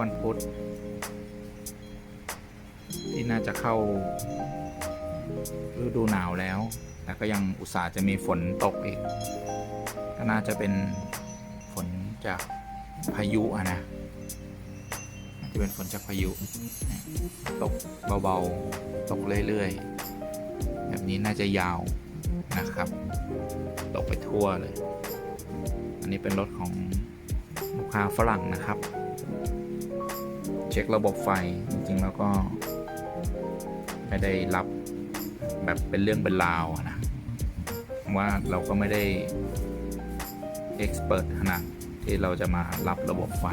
วันพุธที่น่าจะเข้าฤดูหนาวแล้ว แต่ก็ยังอุตส่าห์จะมีฝนตกอีก ก็น่าจะเป็นฝนจากพายุอะนะน่าจะเป็นฝนจากพายุ ตกเบาๆ ตกเรื่อยๆ แบบนี้น่าจะยาวนะครับ ตกไปทั่วเลย อันนี้เป็นรถของลูกค้าฝรั่งนะครับ ช็คระบบไฟ จริงๆ แล้วก็ ไม่ได้รับแบบเป็นเรื่องเป็นราวนะ ว่าเราก็ไม่ได้เอ็กซ์เพรสขนาดที่เราจะมารับระบบไฟ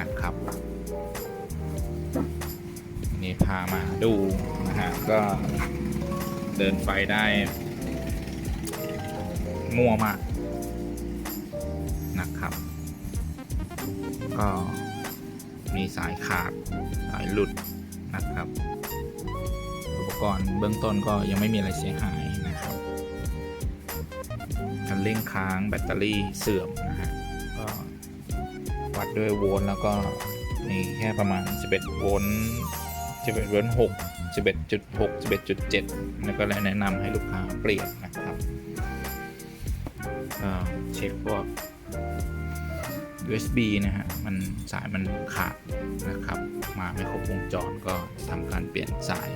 นะครับ นี่พามาดูนะฮะ ก็เดินไฟได้ มั่วมากนะครับ ก็ สายขาดสายหลุดนะครับ อุปกรณ์เบื้องต้นก็ยังไม่มีอะไรเสียหายนะครับคันเร่งค้างแบตเตอรี่เสื่อมนะฮะก็วัดด้วยโวลต์แล้วก็มีแค่ประมาณ 11 โวลต์11โวลต์6 11.6 11.7 แล้วก็เลยแนะนำให้ลูกค้าเปลี่ยนนะครับเช็คพวก USB นะฮะ มันสายมันขาดนะครับ มาไม่ครบวงจรก็ทำการเปลี่ยนสาย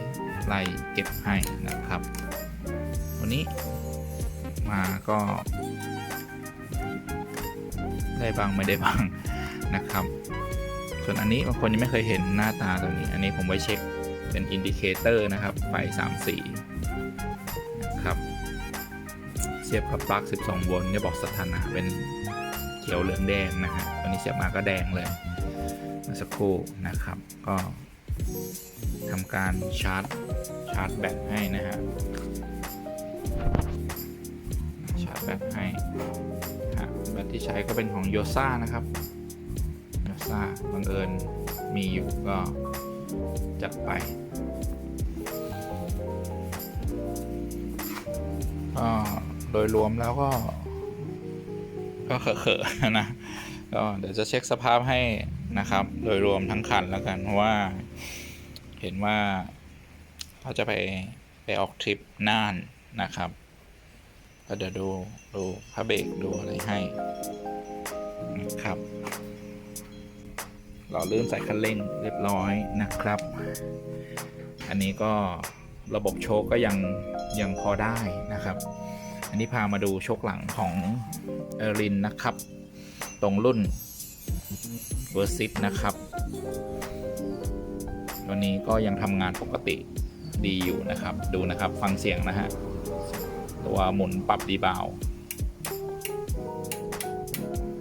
ไล่เก็บให้นะครับ วันนี้มาก็ ได้บ้างไม่ได้บ้างนะครับ ส่วนอันนี้บางคนยังไม่เคยเห็นหน้าตาตัวนี้ อันนี้ผมไว้เช็คเป็นอินดิเคเตอร์นะครับ ไฟ 3 สีนะครับ เสียบกับปลั๊ก 12 โวลต์จะบอกสถานะเป็น เขียวเหลืองแดงนะฮะตัวนี้เสียบมาก็แดงเลยมื่สักครู่นะครับ ก็ทำการชาร์จชาร์จแบตให้นะฮะชาร์จแบตให้ฮะแบตที่ใช้ก็เป็นของโยซ่านะครับโยซ่าบังเอิญมีอยู่ก็จัดไปก็โดยรวมแล้วก็ ก็เขอะๆนะก็เดี๋ยวจะเช็คสภาพให้นะครับ โดยรวมทั้งคันแล้วกันเพราะว่าเห็นว่าเขาจะไปไปออกทริปน่านนะครับ ก็เดี๋ยวดูดูพระเบรกดูอะไรให้นะครับเราลื่นใส่คันเร่งเรียบร้อยนะครับ อันนี้ก็ระบบโชคก็ยังยังพอได้นะครับ อันนี้พามาดูชคหลังของเอรินนะครับ ตรงรุ่นเวอร์ซิตนะครับ ตัวนี้ก็ยังทำงานปกติดีอยู่นะครับ ดูนะครับฟังเสียงนะฮะ ตัวหมุนปรับดีบาว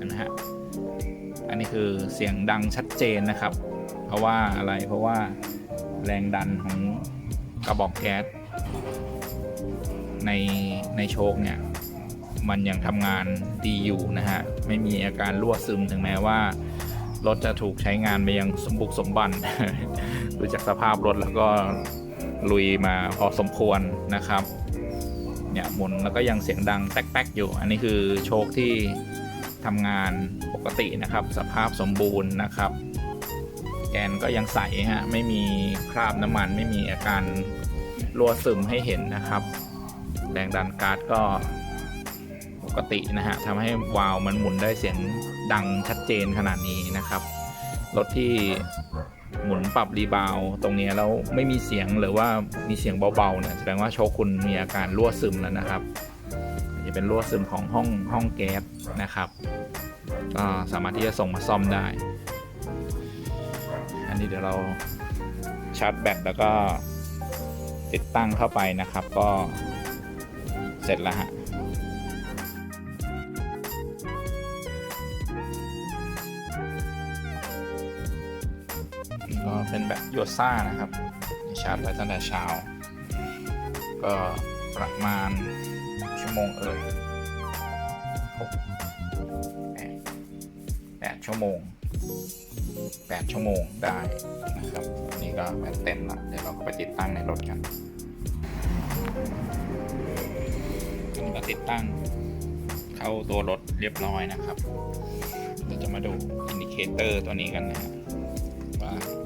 นะฮะ อันนี้คือเสียงดังชัดเจนนะครับ เพราะว่าอะไรเพราะว่าแรงดันของกระบอกแก๊ส ในในโชคเนี่ยมันยังทำงานดีอยู่นะฮะ ไม่มีอาการรั่วซึมถึงแม้ว่า รถจะถูกใช้งานไปยังสมบุกสมบันดูจากสภาพรถแล้วก็ลุยมาพอสมควรนะครับ เนี่ยหมุนแล้วก็ยังเสียงดังแป๊กๆอยู่ อันนี้คือโชคที่ทำงานปกตินะครับ สภาพสมบูรณ์นะครับ แกนก็ยังใสฮะไม่มีคราบน้ำมันไม่มีอาการรั่วซึมให้เห็นนะครับ แรงดันการ์ดก็ปกตินะฮะทำให้วาล์วมันหมุนได้เสียงดังชัดเจนขนาดนี้นะครับรถที่หมุนปรับรีบาวตรงนี้แล้วไม่มีเสียงหรือว่ามีเสียงเบาๆเนี่ยแสดงว่าโชคคุณมีอาการรั่วซึมแล้วนะครับจะเป็นรั่วซึมของห้องห้องแก๊สนะครับก็สามารถที่จะส่งมาซ่อมได้ อันนี้เดี๋ยวเราชาร์จแบตแล้วก็ติดตั้งเข้าไปนะครับ ก็ สร็จแล้วฮะก็เป็นแบบโยซ่านะครับชาร์จไว้ตั้งแต่เช้า ก็ประมาณชั่วโมงเอ่ยหกแปดชั่วโมงแปดชั่วโมงได้นะครับนนี้ก็แบตเต็มละเดี๋ยวเราก็ไปติดตั้งในรถกัน ติดตั้งเข้าตัวรถเรียบร้อยนะครับ เราจะมาดูอินดิเคเตอร์ตัวนี้กันนะครับ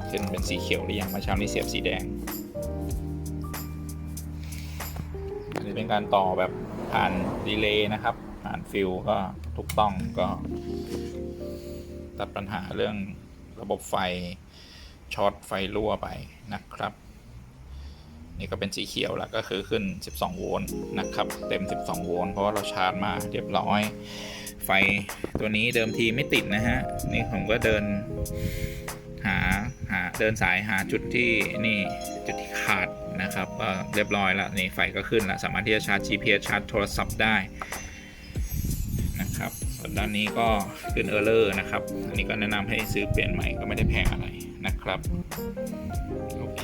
ขึ้นเป็นสีเขียวหรือยังมื่อเช้านี้เสียบสีแดง อันนี้เป็นการต่อแบบผ่านดีเลย์นะครับ ผ่านฟิลก็ถูกต้องก็ตัดปัญหาเรื่องระบบไฟช็อตไฟรั่วไปนะครับ นี่ก็เป็นสีเขียวแล้วก็คือขึ้น 12 โวลต์นะครับ เต็ม 12 โวลต์เพราะว่าเราชาร์จมาเรียบร้อย ไฟตัวนี้เดิมทีไม่ติดนะฮะ นี่ผมก็เดินหาหาเดินสายหาจุดที่นี่จุดที่ขาดนะครับก็เรียบร้อยแล้วนี่ไฟก็ขึ้นแล้วสามารถที่จะชาร์จ GPS ชาร์จโทรศัพท์ได้นะครับส่วนด้านนี้ก็ขึ้นเออร์เลอร์นะครับ อันนี้ก็แนะนำให้ซื้อเปลี่ยนใหม่ก็ไม่ได้แพงอะไรนะครับ โอเค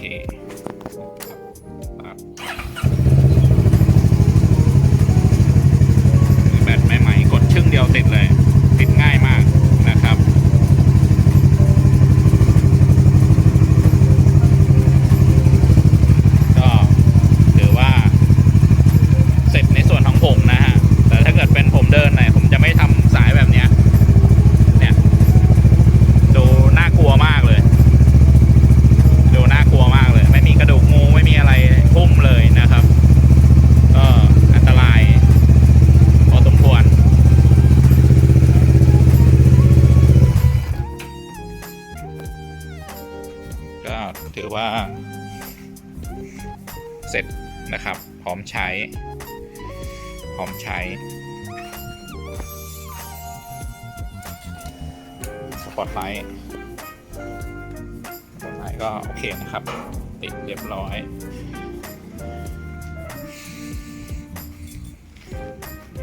เสร็จนะครับ พร้อมใช้ พร้อมใช้ สปอตไลท์สปอตไลท์ก็โอเคนะครับ ติดเรียบร้อย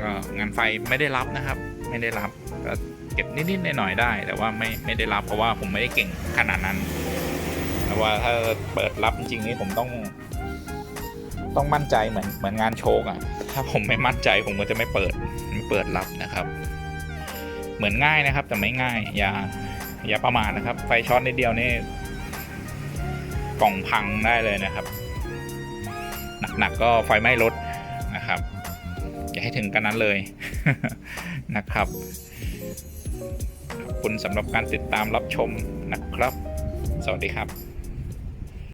ก็งานไฟไม่ได้รับนะครับ ไม่ได้รับก็เก็บนิด ๆ หน่อย ๆ ได้ แต่ว่าไม่ไม่ได้รับเพราะว่าผมไม่ได้เก่งขนาดนั้นแต่ว่าถ้าเปิดรับจริงๆนี่ผมต้อง ต้องมั่นใจเหมือนเหมือนงานโชกอะ่ะ ถ้าผมไม่มั่นใจผมก็จะไม่เปิดไม่เปิดรับนะครับ เหมือนง่ายนะครับ แต่ไม่ง่าย อย่าอย่าประมาทนะครับ ไฟช็อตนิดเดียวนี่กล่องพังได้เลยนะครับ หนักๆก็ไฟไหม้รถนะครับ อย่าให้ถึงกันนั้นเลยนะครับขอบคุณสำหรับการติดตามรับชมนะครับ สวัสดีครับ